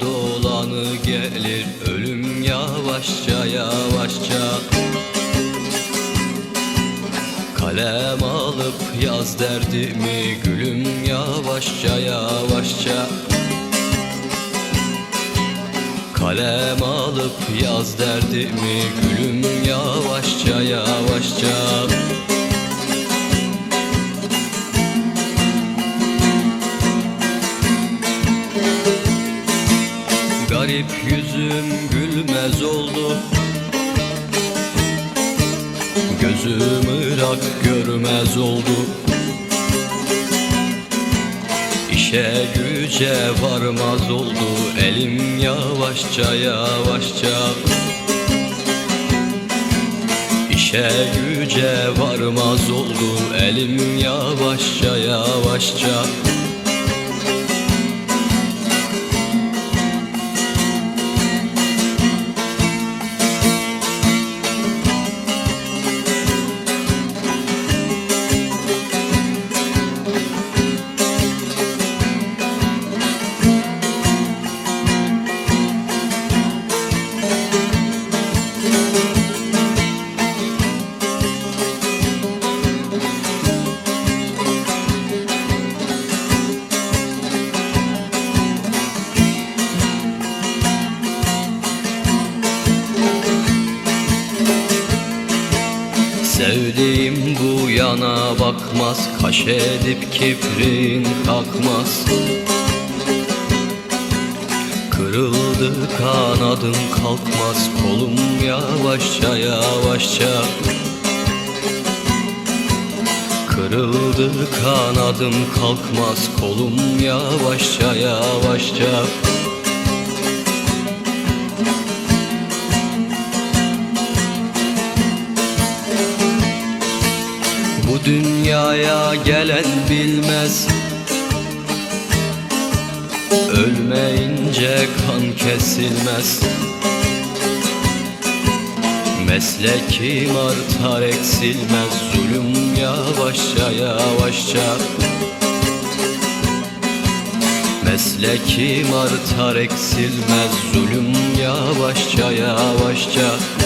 dolanı gelir Ölüm yavaşça yavaşça. Kalem alıp yaz derdimi Gülüm yavaşça yavaşça. Kalem alıp yaz derdimi Gülüm yavaşça yavaşça. Garip yüzüm gülmez oldu. Gözüm ırak görmez oldu. İşe güce varmaz oldu. Elim yavaşça yavaşça. İşe güce varmaz oldu. Elim yavaşça yavaşça Sevdiğim bu yana bakmaz Kaş edip kibrin kalkmaz Kırıldı kanadım kalkmaz Kolum yavaşça yavaşça. Kırıldı kanadım kalkmaz Kolum yavaşça yavaşça Bu dünyaya gelen bilmez. Ölmeyince kan kesilmez. Meslekim artar eksilmez. Zulüm yavaşça yavaşça. Meslekim artar eksilmez. Zulüm yavaşça yavaşça